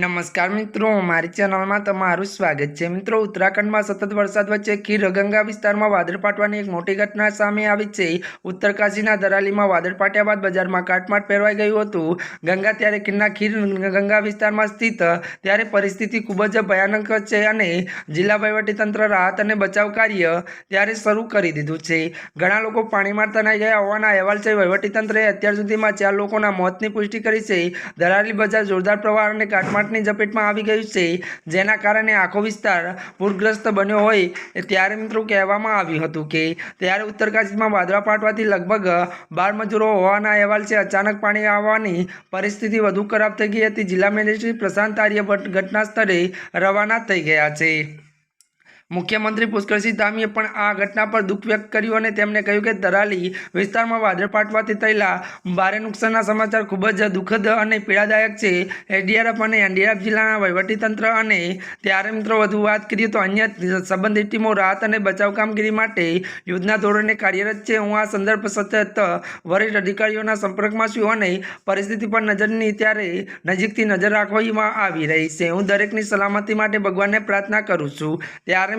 નમસ્કાર મિત્રો, મારી ચેનલમાં તમારું સ્વાગત છે. મિત્રો, ઉત્તરાખંડમાં સતત વરસાદ વચ્ચે ખીર ગંગા વિસ્તારમાં વાદળ પાટવાની એક મોટી ઘટના સામે આવી છે. ઉત્તરકાશીના દરાલીમાં વાદળ પાટ્યા બાદ બજારમાં કાટમાટ પહેરવાઈ ગયું હતું. ગંગા ત્યારે ખીરના ખીર ગંગા વિસ્તારમાં સ્થિત. ત્યારે પરિસ્થિતિ ખૂબ જ ભયાનક છે અને જિલ્લા વહીવટીતંત્ર રાહત અને બચાવ કાર્ય ત્યારે શરૂ કરી દીધું છે. ઘણા લોકો પાણીમાં તણાઈ ગયા હોવાના અહેવાલ છે. વહીવટીતંત્રએ અત્યાર સુધીમાં ચાર લોકોના મોતની પુષ્ટિ કરી છે. દરાલી બજાર જોરદાર પ્રવાહ અને કાટમાટની ઝપેટમાં આવી ગયું છે, જેના કારણે આખો વિસ્તાર પૂરગ્રસ્ત બન્યો હોય ત્યારે મિત્રો કહેવામાં આવ્યું હતું કે, ત્યારે ઉત્તરકાશીમાં વાદળા ફાટવાથી લગભગ બાર મજૂરો હોવાના અહેવાલ છે. અચાનક પાણી આવવાની પરિસ્થિતિ વધુ ખરાબ થઈ ગઈ હતી. જિલ્લા મેજિસ્ટ્રેટ પ્રશાંત આર્યભટ્ટ ઘટના સ્થળે રવાના થઈ ગયા છે. મુખ્યમંત્રી પુષ્કરસિંહ ધામીએ પણ આ ઘટના પર દુઃખ વ્યક્ત કર્યું અને તેમણે કહ્યું કે દરાલી વિસ્તારમાં વાદળ ફાટવાથી થયેલા ભારે નુકસાનના સમાચાર ખૂબ જ દુઃખદ અને પીડાદાયક છે. એસડીઆરએફ અને એનડીઆરએફ જિલ્લાના વહીવટીતંત્ર અને ત્યારે મિત્રો વધુ વાત કરીએ તો અન્ય સંબંધિત ટીમો રાહત અને બચાવ કામગીરી માટે યુદ્ધના ધોરણે કાર્યરત છે. હું આ સંદર્ભ સતત વરિષ્ઠ અધિકારીઓના સંપર્કમાં છું અને પરિસ્થિતિ પર નજરની ત્યારે નજીકથી નજર રાખવામાં આવી રહી છે. હું દરેકની સલામતી માટે ભગવાનને પ્રાર્થના કરું છું. ત્યારે